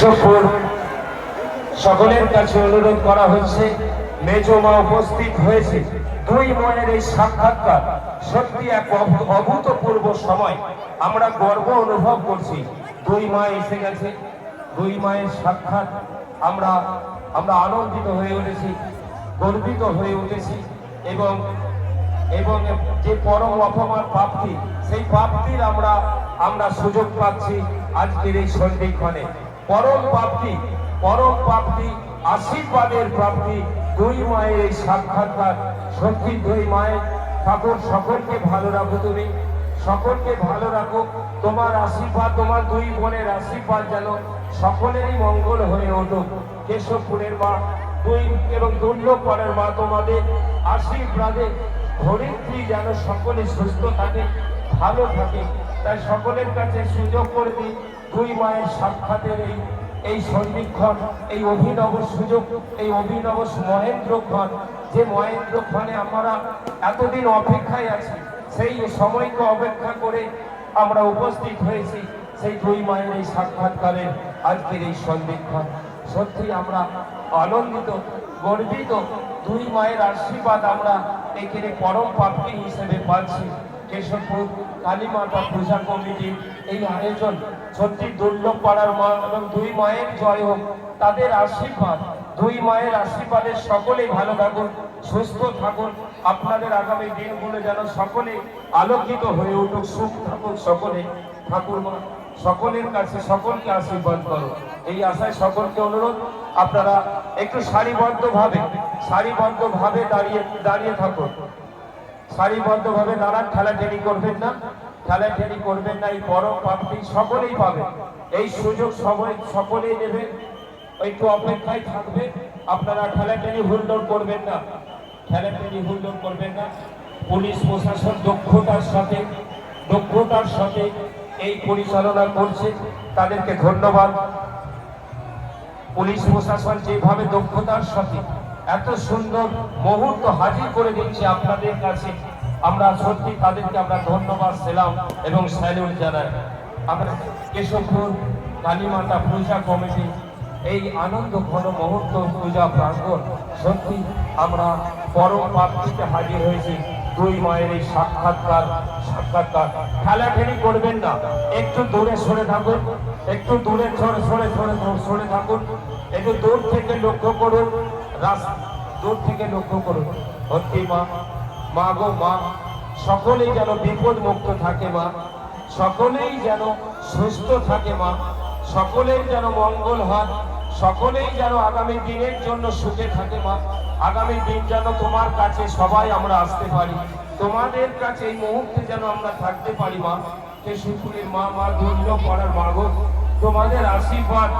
কেশবপুর সকলের কাছে অনুরোধ করা হচ্ছে মেজমা উপস্থিত হয়েছে। দুই মায়ের এই সাক্ষাৎকার সত্যি এক অভূ- অভূতপূর্ব সময়। আমরা গর্ব অনুভব করছি। দুই মা এসে গেছে। দুই মায়ের সাক্ষাৎ আমরা আমরা আনন্দিত হয়ে উঠেছি, গর্বিত হয়ে উঠেছি এবং এবং যে পরম অপমান প্রাপ্তি সেই প্রাপ্তির আমরা আমরা সুযোগ পাচ্ছি আজকের এই সন্ধিক্ষণে। পরম প্রাপ্তি পরম প্রাপ্তি, আশীর্বাদের প্রাপ্তি। দুই মায়ের এই সাক্ষাৎকার, সত্যি দুই মায়ের। ঠাকুর, সকলকে ভালো রাখো তুমি। সকলকে ভালো রাখো। তোমার আশীর্বাদ, তোমার দুই বোনের আশীর্বাদ যেন সকলেরই মঙ্গল হয়ে ওঠো কেশবপুরের মা, দুই এবং দুর্লভপরের মা তোমাদের আশীর্বাদে ধরিত্রী যেন সকলে সুস্থ থাকে, ভালো থাকে। তাই সকলের কাছে সুযোগ করে দিই দুই মায়ের সাক্ষাতের এই এই সন্ধিক্ষণ এই অভিনব সুযোগ, এই অভিনব মহেন্দ্রক্ষণ, যে মহেন্দ্রক্ষণে আমরা এতদিন অপেক্ষায় আছি, সেই সময়কে অপেক্ষা করে আমরা উপস্থিত হয়েছি, সেই দুই মায়ের এই সাক্ষাৎকারের আজকের এই সন্ধিক্ষণ সত্যি আমরা আনন্দিত, গর্বিত দুই মায়ের আশীর্বাদ আমরা এখানে পরম প্রাপ্তি হিসেবে পাচ্ছি। কেশবপুর কালীমাতা পূজা কমিটির এই আয়োজন সত্যি দুর্লভ পাড়ার মা এবং দুই মায়ের জয় হোক, তাদের আশীর্বাদ। দুই মায়ের আশীর্বাদে সকলেই ভালো থাকুন, সুস্থ থাকুন। আপনাদের আগামী দিনগুলো যেন সকলে আলোকিত হয়ে উঠুক, সুখ থাকুক সকলে। ঠাকুর মা সকলের কাছে সকলকে আশীর্বাদ করো। এই আশায় সকলকে অনুরোধ, আপনারা একটু সারিবদ্ধ ভাবে সারিবদ্ধ ভাবে দাঁড়িয়ে দাঁড়িয়ে থাকুন। সারিবদ্ধ ভাবে নানান ঠেলাঠেলি করবেন না ঠেলাঠেলি করবেন না, এই বড় প্রাপ্তি সকলেই পাবে। এই সুযোগ সবাই সকলেই নেবে, একটু অপেক্ষায় থাকবে, আপনারা ঠেলাঠেলি হুল্লোড় করবেন না। ঠেলাঠেলি হুল্লোড় করবেন না। পুলিশ প্রশাসন দক্ষতার সাথে দক্ষতার সাথে এই পরিচালনা করছে, তাদেরকে ধন্যবাদ। পুলিশ প্রশাসন যেভাবে দক্ষতার সাথে এত সুন্দর মুহূর্ত হাজির করে দিচ্ছে আপনাদের কাছে, আমরা সত্যি তাদেরকে আমরা ধন্যবাদ দিলাম এবং স্যালুট জানাই। আমরা কেশবপুর কালীমাতা পূজা কমিটি, এই আনন্দ ঘন মুহূর্ত পূজা প্রাঙ্গণ, সত্যি আমরা পরম প্রাপ্তিতে হাজির হয়েছি। দুই মায়ের এই সাক্ষাৎকার সাক্ষাৎকার। খেলাখেলি করবেন না। একটু দূরে সরে থাকুন। একটু দূরে সরে সরে সরে সরে থাকুন। একটু দূর থেকে লক্ষ্য করুন। দূর থেকে লক্ষ্য করুন। সত্যি মা মা গো, মা। সকলেই যেন বিপদ মুক্ত থাকে, মা। সকলেই যেন সুস্থ থাকে, মা। সকলেই যেন মঙ্গল হয়। সকলেই যেন আগামী দিনের জন্য সুখে থাকে মা। আগামী দিন যেন তোমার কাছে সবাই আমরা আসতে পারি। তোমাদের কাছে এই মুহূর্তে যেন আমরা থাকতে পারি মা। কেশবপুরের মা মা দুর্য পড়ার মা গো। তোমাদের আশীর্বাদ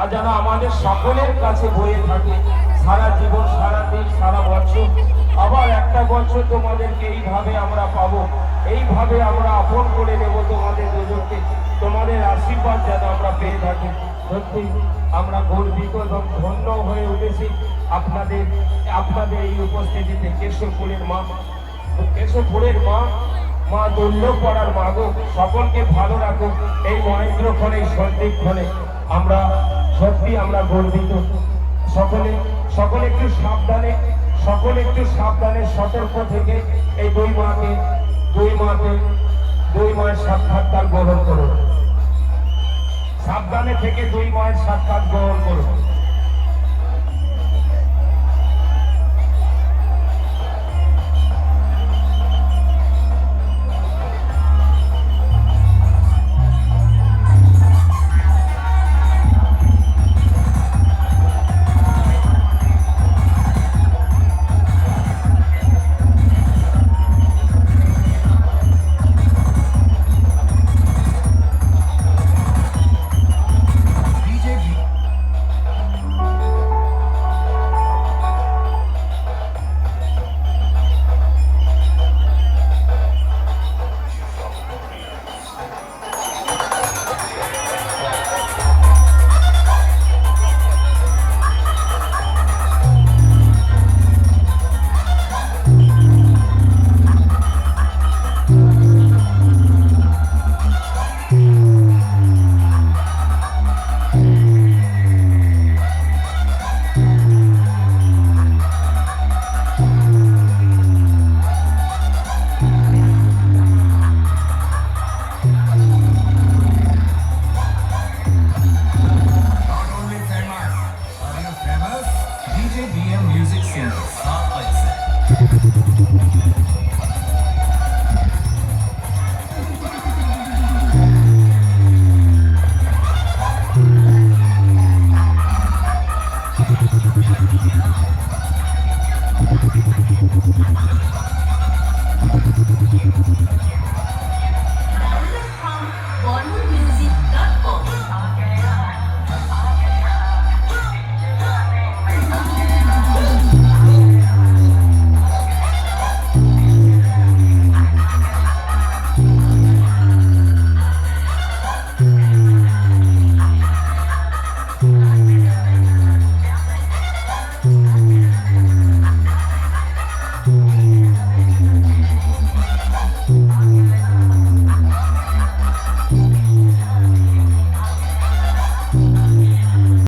আর যেন আমাদের সকলের কাছে বয়ে থাকে। সারা জীবন, সারা দিন, সারা বছর। আবার একটা বছর তোমাদেরকে এইভাবে আমরা পাবো। এইভাবে আমরা আপন করে নেব তোমাদের দুজনকে। তোমাদের আশীর্বাদ যেন আমরা পেয়ে থাকি। সত্যি, আমরা গর্বিত এবং ধন্য হয়ে উঠেছি। আপনাদের আপনাদের এই উপস্থিতিতে কেশবপুরের মা কেশবপুরের মা মা দুর্লভ পড়ার মা গো, সকলকে ভালো রাখো এই মহেন্দ্রক্ষণে এই সন্দীপক্ষণে আমরা সত্যি আমরা গর্বিত। সকলে সকলে একটু সাবধানে, সকলে একটু সাবধানে সতর্ক থেকে এই দুই মাকে দুই মাকে, দুই মায়ের সাক্ষাৎকার গ্রহণ করুন। সাবধানে থেকে দুই মায়ের সাক্ষাৎ গ্রহণ করুন। skills.